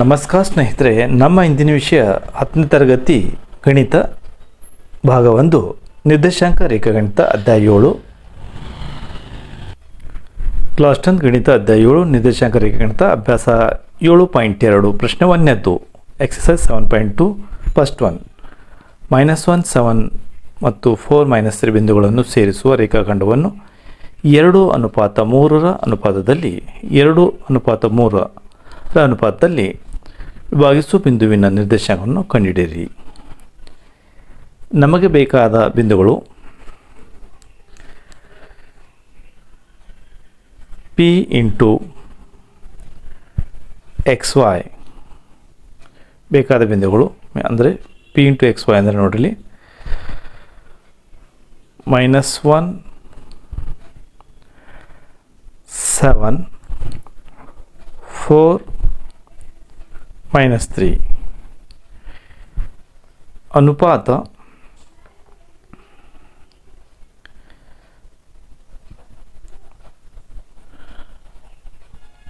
ನಮಸ್ಕಾರ ಸ್ನೇಹಿತರೆ, ನಮ್ಮ ಇಂದಿನ ವಿಷಯ ಹತ್ತನೇ ತರಗತಿ ಗಣಿತ ಭಾಗ ಒಂದು ನಿರ್ದೇಶಾಂಕ ರೇಖಾಗಣಿತ ಅಧ್ಯಾಯ ಏಳು. ಕ್ಲಾಸ್ ಟೆನ್ ಗಣಿತ ಅಧ್ಯಾಯ ಏಳು, ನಿರ್ದೇಶಾಂಕ ರೇಖಾಗಣಿತ ಅಭ್ಯಾಸ ಏಳು ಪಾಯಿಂಟ್ ಎರಡು, ಪ್ರಶ್ನೆ ಒಂದನೇದ್ದು exercise seven point two first one minus one seven ಮತ್ತು ಫೋರ್ ಮೈನಸ್ ತ್ರೀ ಬಿಂದುಗಳನ್ನು ಸೇರಿಸುವ ರೇಖಾಖಂಡವನ್ನು ಎರಡು ಅನುಪಾತ ಮೂರರ ಅನುಪಾತದಲ್ಲಿ ಎರಡು ಅನುಪಾತ ಮೂರರ ಅನುಪಾತದಲ್ಲಿ ವಿಭಾಗಿಸುವ ಬಿಂದುವಿನ ನಿರ್ದೇಶಾಂಕವನ್ನು ಕಂಡುಹಿಡಿಯಿರಿ ನಮಗೆ ಬೇಕಾದ ಬಿಂದುಗಳು ಪಿ ಇಂಟು ಎಕ್ಸ್ ವೈ ಬೇಕಾದ ಬಿಂದುಗಳು ಅಂದರೆ ಪಿ ಇಂಟು ಎಕ್ಸ್ ವೈ ಅಂದರೆ ನೋಡಿರಿ. Minus one seven four minus three ಅನುಪಾತ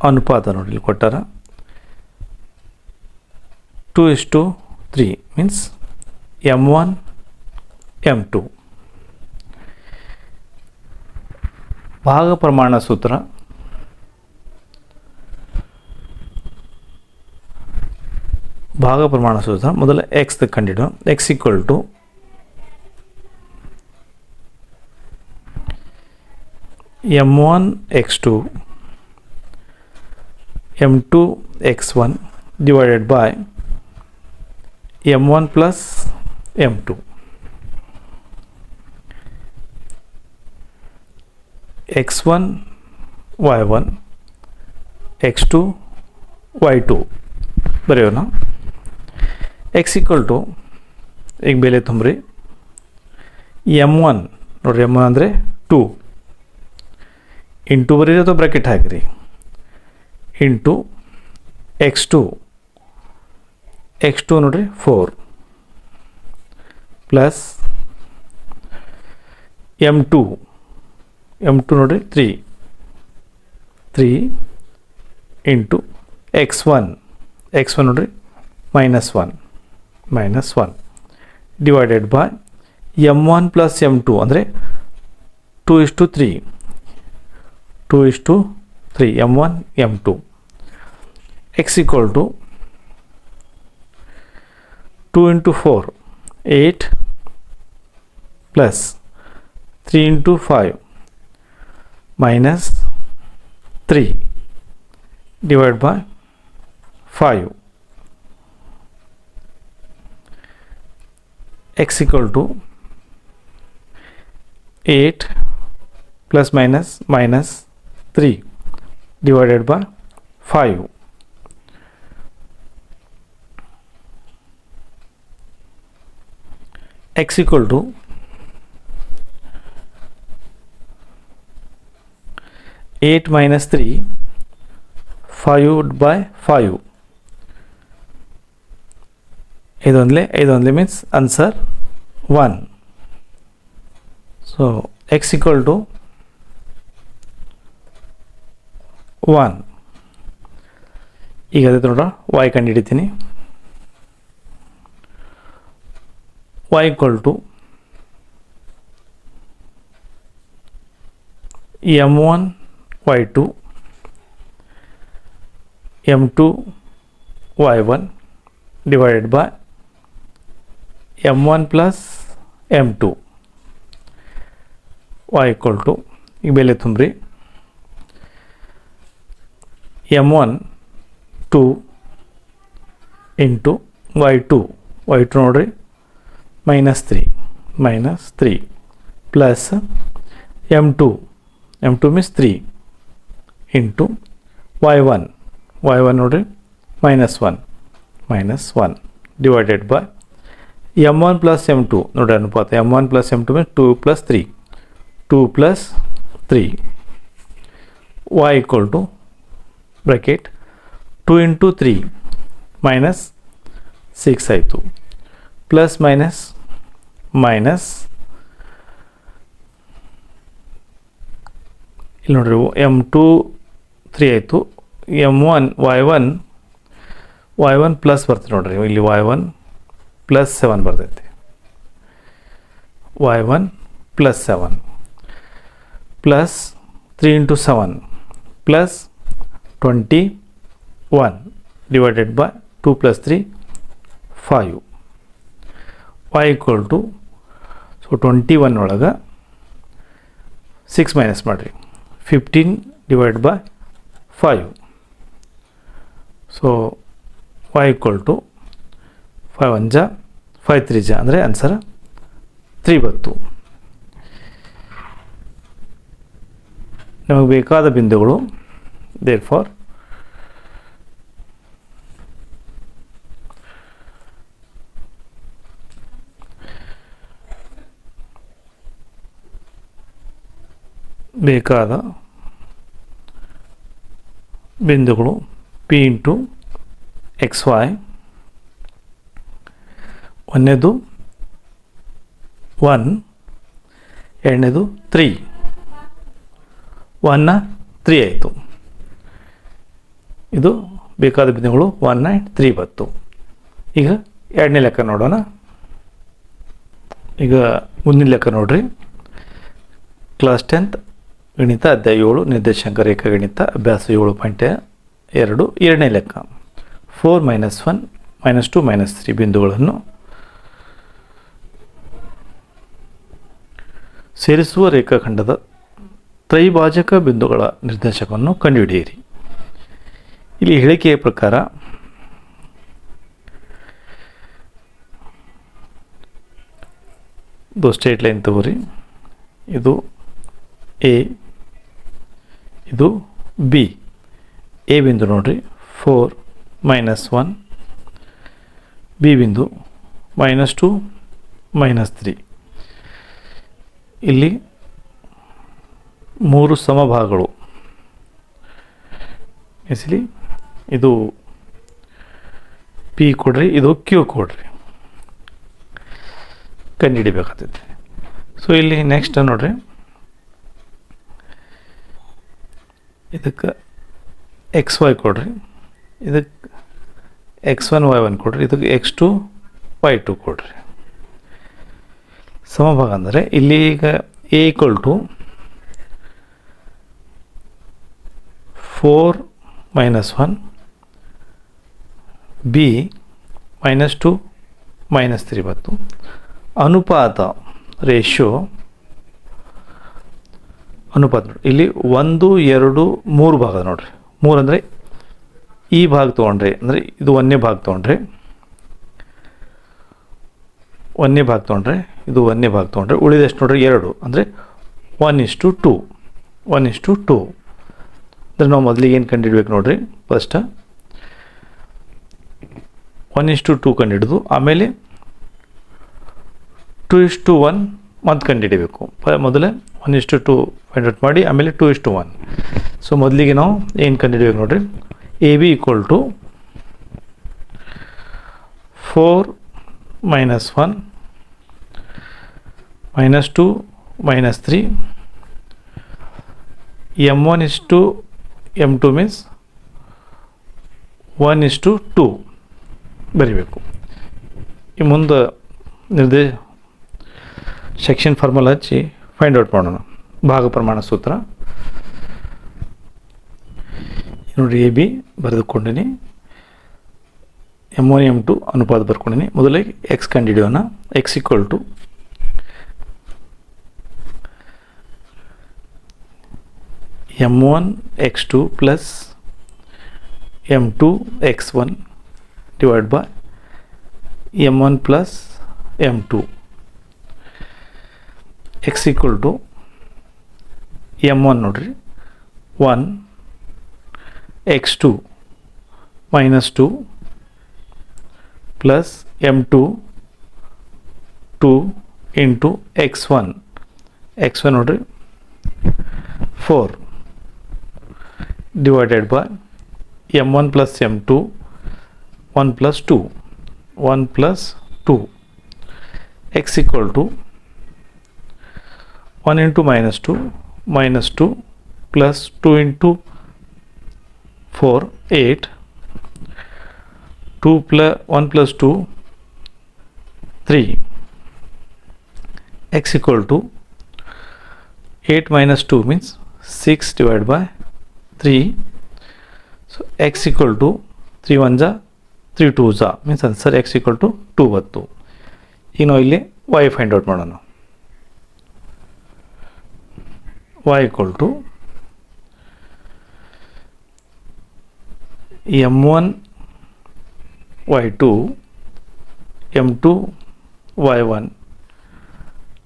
ಅನುಪಾತ ನೋಡಿ ಇಲ್ಲಿ ಕೊಟ್ಟಾರ. Two is to three means M one M two ಭಾಗ ಪ್ರಮಾಣ ಸೂತ್ರ ಭಾಗ ಪ್ರಮಾಣ ಸೂತ್ರ ಮೊದಲ X ಕಂಡಿಡು X equal to M one X two M two X one divided by M one plus M two X one Y one X two Y two ಬರೆಯೋಣ X equal to ಈಗ ಬೆಲೆ ತುಂಬ್ರಿ ಎಂ ಒನ್ ನೋಡಿರಿ M one ಅಂದರೆ two into ಬರೀರಿ ಅಥವಾ bracket ಹಾಕಿರಿ into X two X two ನೋಡಿರಿ four plus M two M two ನೋಡಿರಿ three three into X one X one ನೋಡಿರಿ minus one minus one divided by M one plus M two ಅಂದರೆ two is to three two is to three M one M two X equal to two into four eight plus three into five minus three divide by five x equal to 8 plus minus minus 3 divided by 5 x equal to 8 minus 3 5 by 5 ಇದೊಂದಲೇ ಇದೊಂದಲೇ means answer one so X equal to one ಈಗ ಅದೇ ನೋಡ Y ಕಂಡು ಹಿಡಿತೀನಿ Y equal to M one Y two M two Y one divided by m1 plus m2 y equal to ಈಗ ಬೆಲೆ ತುಂಬ್ರಿ M one two into Y two Y two ನೋಡ್ರಿ minus three minus three plus M two M two means three into Y one Y one ನೋಡ್ರಿ minus one minus one divided by M one plus M two ನೋಡಿ ಅನುಪಾತ M one plus M two means two plus three two plus three Y equal to bracket two into three minus six ಆಯಿತು plus minus minus ಇಲ್ಲಿ ನೋಡ್ರಿ M to three ಆಯಿತು M one Y one Y one plus ಬರ್ತದೆ ನೋಡ್ರಿ ಇಲ್ಲಿ Y one plus seven ಬರ್ತೈತಿ. Y one plus seven plus three into seven plus twenty one divided by two plus three five Y equal to so twenty one ಒಳಗೆ six minus ಮಾಡಿರಿ. Fifteen divide by five so Y equal to five one five three ಜ ಅಂದರೆ answer three ಬತ್ತು ನಮಗೆ ಬೇಕಾದ ಬಿಂದುಗಳು there for ಬೇಕಾದ ಬಿಂದುಗಳು ಪಿ ಇಂಟು ಎಕ್ಸ್ ವೈ ಒಂದನೇದು ಒನ್, ಎರಡನೇದು ತ್ರೀ. ಒನ್ನ, ತ್ರೀ ಆಯಿತು. ಇದು ಬೇಕಾದ ಬಿಂದುಗಳು ಒನ್ ಆ್ಯಂಡ್ ತ್ರೀ ಬತ್ತು ಈಗ ಎರಡನೇ ಲೆಕ್ಕ ನೋಡೋಣ. ಈಗ ಮುಂದಿನ ಲೆಕ್ಕ ನೋಡ್ರಿ. ಕ್ಲಾಸ್ ಟೆಂತ್, ಗಣಿತ ಅಧ್ಯಾಯ ಏಳು, ನಿರ್ದೇಶಾಂಕ ರೇಖಾ ಗಣಿತ, ಅಭ್ಯಾಸ ಏಳು ಪಾಯಿಂಟ್ ಎರಡು, ಎರಡನೇ ಲೆಕ್ಕ. Four minus one, minus two, minus three ಬಿಂದುಗಳನ್ನು ಸೇರಿಸುವ ರೇಖಾಖಂಡದ ತ್ರೈಭಾಜಕ ಬಿಂದುಗಳ ನಿರ್ದೇಶಕವನ್ನು ಕಂಡುಹಿಡಿಯಿರಿ. ಇಲ್ಲಿ ಹೇಳಿಕೆಯ ಪ್ರಕಾರ, ಇದು ಸ್ಟ್ರೇಟ್ ಲೈನ್ ತಗೋರಿ. ಇದು ಎ ಇದು ಬಿ ಎ ಬಿಂದು ನೋಡಿರಿ. ಫೋರ್ ಮೈನಸ್ ಒನ್ ಬಿ ಬಿಂದು ಮೈನಸ್ ಟು ಮೈನಸ್ ತ್ರೀ ಇಲ್ಲಿ ಮೂರು ಸಮಭಾಗಗಳು. ಎಸ್ಲಿ, ಇದು ಪಿ ಕೊಡ್ರಿ, ಇದು ಕ್ಯೂ ಕೊಡ್ರಿ. ಕಂಡುಹಿಡಿಬೇಕಾಗ್ತೈತೆ ಸೊ ಇಲ್ಲಿ ನೆಕ್ಸ್ಟ್ ನೋಡ್ರಿ. ಇದಕ್ಕೆ ಎಕ್ಸ್ ವೈ ಕೊಡ್ರಿ. ಇದಕ್ಕೆ ಎಕ್ಸ್ ಒನ್ ವೈ ಒನ್ ಕೊಡ್ರಿ. ಇದಕ್ಕೆ ಎಕ್ಸ್ ಟು ವೈ ಟು ಕೊಡ್ರಿ. ಸಮಭಾಗ ಅಂದರೆ ಇಲ್ಲಿ ಈಗ A equal to four minus one B minus two minus three ಬತ್ತು ಅನುಪಾತ ರೇಷ್ಯೋ ಅನುಪಾತ ನೋಡಿ ಇಲ್ಲಿ ಒಂದು, ಎರಡು, ಮೂರು ಭಾಗ ನೋಡಿರಿ. ಮೂರು ಅಂದರೆ ಈ ಭಾಗ ತೊಗೊಂಡ್ರೆ, ಅಂದರೆ ಇದು ಒಂದನೇ ಭಾಗ ತೊಗೊಂಡ್ರೆ ಒಂದನೇ ಭಾಗ ತೊಗೊಂಡ್ರೆ ಇದು ಒಂದನೇ ಭಾಗ ತೊಗೊಂಡ್ರೆ ಉಳಿದಷ್ಟು ನೋಡ್ರಿ ಎರಡು, ಅಂದರೆ one is two one is two ಅಂದರೆ ನಾವು ಮೊದಲಿಗೆ ಏನು ಕಂಡುಹಿಡ್ಬೇಕು ನೋಡ್ರಿ? ಫಸ್ಟ ಒನ್ ಇಸ್ ಟು ಕಂಡುಹಿಡಿದು ಆಮೇಲೆ ಟು ಇಷ್ಟು ಒನ್ ಮತ್ತು ಕಂಡುಹಿಡಿಬೇಕು ಮೊದಲೇ ಒನ್ ಇಷ್ಟು ಟು ಫೈಂಡ್ ಔಟ್ ಮಾಡಿ, ಆಮೇಲೆ ಟು ಇಷ್ಟು ಒನ್ ಸೊ ಮೊದಲಿಗೆ ನಾವು ಏನು ಕಂಡುಹಿಡ್ಬೇಕು ನೋಡ್ರಿ? A B equal to four minus one minus two minus three M one is to M two means one is to two ಬರಿಬೇಕು ಈ ಮುಂದೆ ನಿರ್ದೇ ಸೆಕ್ಷನ್ ಫಾರ್ಮುಲಾ ಹಚ್ಚಿ ಫೈಂಡ್ ಔಟ್ ಮಾಡೋಣ ಭಾಗ ಪ್ರಮಾಣ ಸೂತ್ರ ನೋಡಿ ಎ ಬಿ ಬರೆದುಕೊಂಡಿನಿ ಎಮ್ ಒನ್ ಎಮ್ ಟು ಅನುಪಾತ ಬರ್ಕೊಂಡಿನಿ ಮೊದಲಿಗೆ ಎಕ್ಸ್ ಕಂಡುಹಿಡಿಯೋಣ X equal to m1 x2 plus m2 x1 divided by m1 plus m2 x equal to m1 ನೋಡ್ರಿ 1 x2 minus 2 plus m2 2 into x1 x1 ನೋಡ್ರಿ 4 divided by m1 plus m2 1 plus 2 1 plus 2 x equal to 1 into minus 2 minus 2 plus 2 into 4 8 2 plus 1 plus 2 3 x equal to 8 minus 2 means 6 divided by 3 so x equal to 3 1 ಜಾ 3 2 ಜಾ means answer x equal to 2 ಬತ್ತು ಈಗ ನಾವು ಇಲ್ಲಿ y find out ಮಾಡೋಣ y equal to m1 y2 m2 y1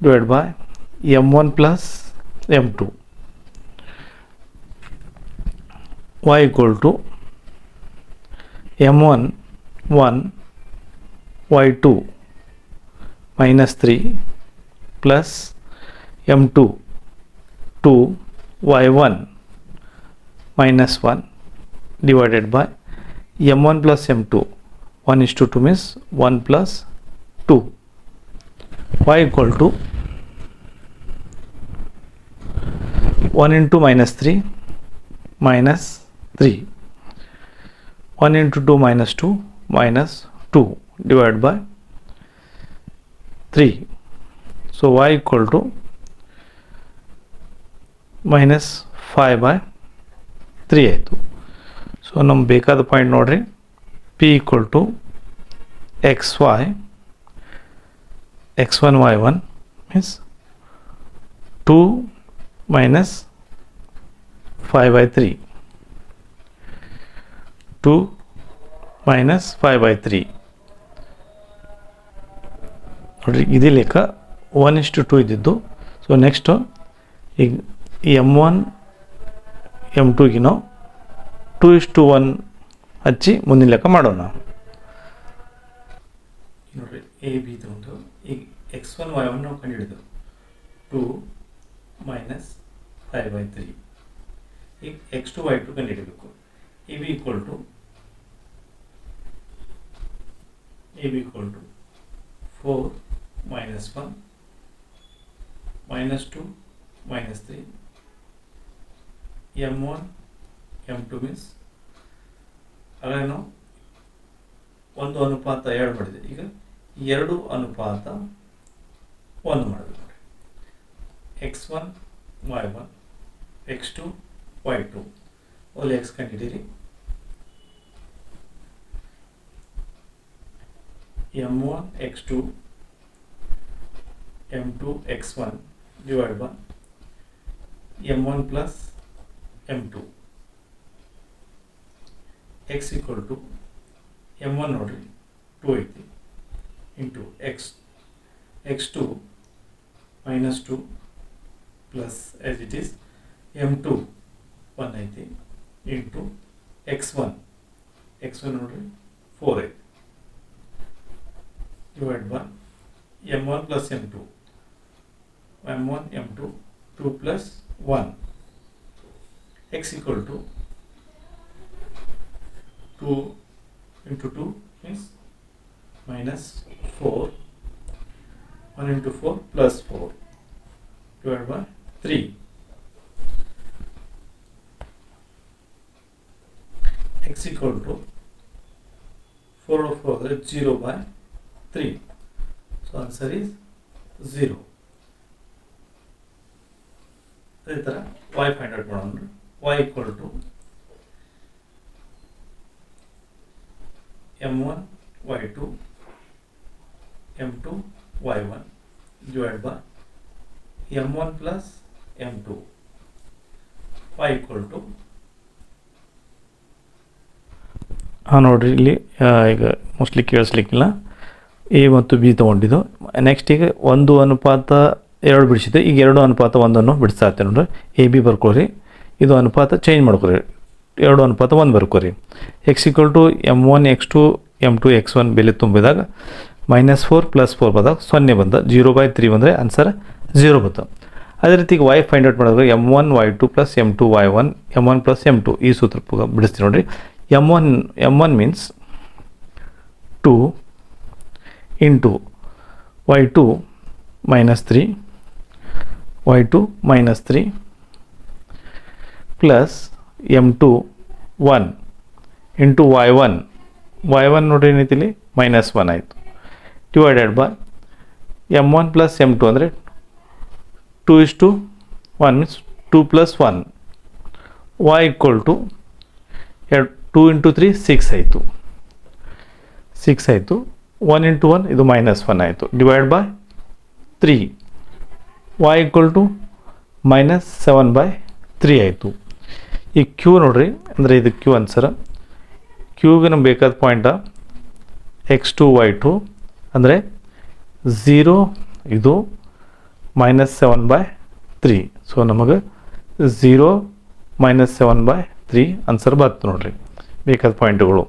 divided by m1 plus m2 y equal to m1 1 y2 minus 3 plus m2 2 y1 minus 1 divided by m1 plus m2 1 is to 2 means 1 plus 2 y equal to 1 into minus 3 minus 3 1 into 2 minus 2 minus 2 divided by 3 so y equal to minus 5 by 3 ಆಯಿತು so ನಮ್ಗೆ ಬೇಕಾದ point ನೋಡ್ರಿ P equal to X Y X one Y one means two minus five by three two minus five by three. ನೋಡ್ರಿ, ಇದೇ ಲೆಕ್ಕ one ಇಷ್ಟು two ಇದ್ದಿದ್ದು. So next ಈಗ ಎಂ ಒನ್, ಎಂ ಟೂಗಿನೋ ಟು ಇಷ್ಟು ಒನ್ ಹಚ್ಚಿ ಮುಂದಿನ ಲೆಕ್ಕ ಮಾಡೋಣ. ನೋಡಿರಿ ಎ ಬಿ ತಗೊಂಡು ಈಗ ಎಕ್ಸ್ ಒನ್ ವೈ ಒನ್ ನಾವು ಕಂಡುಹಿಡಿದು. Two minus five by three. ಈಗ ಎಕ್ಸ್ ಟು ವೈ ಟು ಕಂಡುಹಿಡಬೇಕು. E B equal to AB two four minus one minus two minus three M one M two ಹಾಗಾಗಿ ನಾವು ಒಂದು ಅನುಪಾತ ಎರಡು ಮಾಡಿದೆ. ಈಗ ಎರಡು ಅನುಪಾತ ಒಂದು ಮಾಡಿದೆ ನೋಡಿ. X one Y one X two Y two ಒಲ್ಲಿ X ಕಂಡಿಡೀರಿ m1 x2 m2 x1 divided by m1 plus m2 x equal to m1 ನೋಡಿ 280 into x x2 minus 2 plus as it is m2 190 into x1 x1 ನೋಡಿ 480 Divided by m1 plus m2 m1 m2 2 plus 1 x equal to 2 into 2 means minus 4 1 into 4 plus 4 divided by 3 x equal to 4 over 0 by 3. So, answer is 0. ಅದೇ ಥರ Y find out ಮಾಡೋಣ Y equal to M one Y two M two Y one divide by M one plus M two Y equal to ಹಾಂ ನೋಡಿರಿ, ಇಲ್ಲಿ ಈಗ mostly ಕೇಳಿಸ್ಲಿಕ್ಕಿಲ್ಲ A ಮತ್ತು B ತೊಗೊಂಡಿದ್ದು. ನೆಕ್ಸ್ಟ್ ಈಗ ಒಂದು ಅನುಪಾತ ಎರಡು ಬಿಡಿಸಿದ್ದು ಈಗ ಎರಡು ಅನುಪಾತ ಒಂದನ್ನು ಬಿಡಿಸ್ತಾ ಇರ್ತೇನೆ ನೋಡ್ರಿ. ಎ ಬಿ ಬರ್ಕೊರಿ ಇದು ಅನುಪಾತ ಚೇಂಜ್ ಮಾಡ್ಕೊರಿ ಎರಡು ಅನುಪಾತ ಒಂದು ಬರ್ಕೊರಿ X equal to M one X two M two X one ಬೆಲೆ ತುಂಬಿದಾಗ ಮೈನಸ್ ಫೋರ್ ಪ್ಲಸ್ ಫೋರ್ ಬಂದಾಗ ಸೊನ್ನೆ ಬಂದ. ಜೀರೋ ಬೈ ತ್ರೀ ಬಂದರೆ ಆನ್ಸರ್ ಜೀರೋ ಬಂತು ಅದೇ ರೀತಿ ಈಗ ವೈ ಫೈಂಡ್ ಔಟ್ ಮಾಡಿದ್ರೆ M one Y two plus M two Y one M one plus M two ಈ ಸೂತ್ರ ಬಿಡಿಸ್ತೀವಿ ನೋಡಿರಿ. M one M one means two into Y two minus three Y two minus three plus M two one into Y one Y one ನೋಡಿ ಏನೈತಿ minus one ಆಯಿತು. Divided by M one plus M two ಅಂದರೆ two is to one means two plus one Y equal to ಎರಡು two into three six ಆಯಿತು. Six ಆಯಿತು. One into one ಇದು minus one ಆಯಿತು. Divide by three Y equal to minus seven by three ಆಯಿತು. ಈ Q ನೋಡ್ರಿ, ಅಂದರೆ ಇದು ಕ್ಯೂ ಆನ್ಸರ್ ಕ್ಯೂಗೆ ನಮ್ಗೆ ಬೇಕಾದ point X two Y two ಅಂದರೆ ಝೀರೋ ಇದು minus seven by three so ನಮಗೆ zero minus seven by three answer ಬರ್ತದೆ ನೋಡ್ರಿ. ಬೇಕಾದ ಪಾಯಿಂಟ್ಗಳು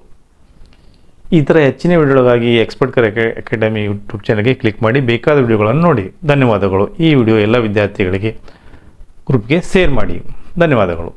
ಈ ಥರ ಹೆಚ್ಚಿನ ವಿಡಿಯೋಗಳಿಗಾಗಿ ಎಕ್ಸ್ಪರ್ಟ್ ಕರ್ ಅಕಾಡೆಮಿ ಯೂಟ್ಯೂಬ್ ಚಾನಲ್ಗೆ ಕ್ಲಿಕ್ ಮಾಡಿ ಬೇಕಾದ ವಿಡಿಯೋಗಳನ್ನು ನೋಡಿ. ಧನ್ಯವಾದಗಳು. ಈ ವಿಡಿಯೋ ಎಲ್ಲ ವಿದ್ಯಾರ್ಥಿಗಳಿಗೆ ಗ್ರೂಪ್ಗೆ ಶೇರ್ ಮಾಡಿ. ಧನ್ಯವಾದಗಳು.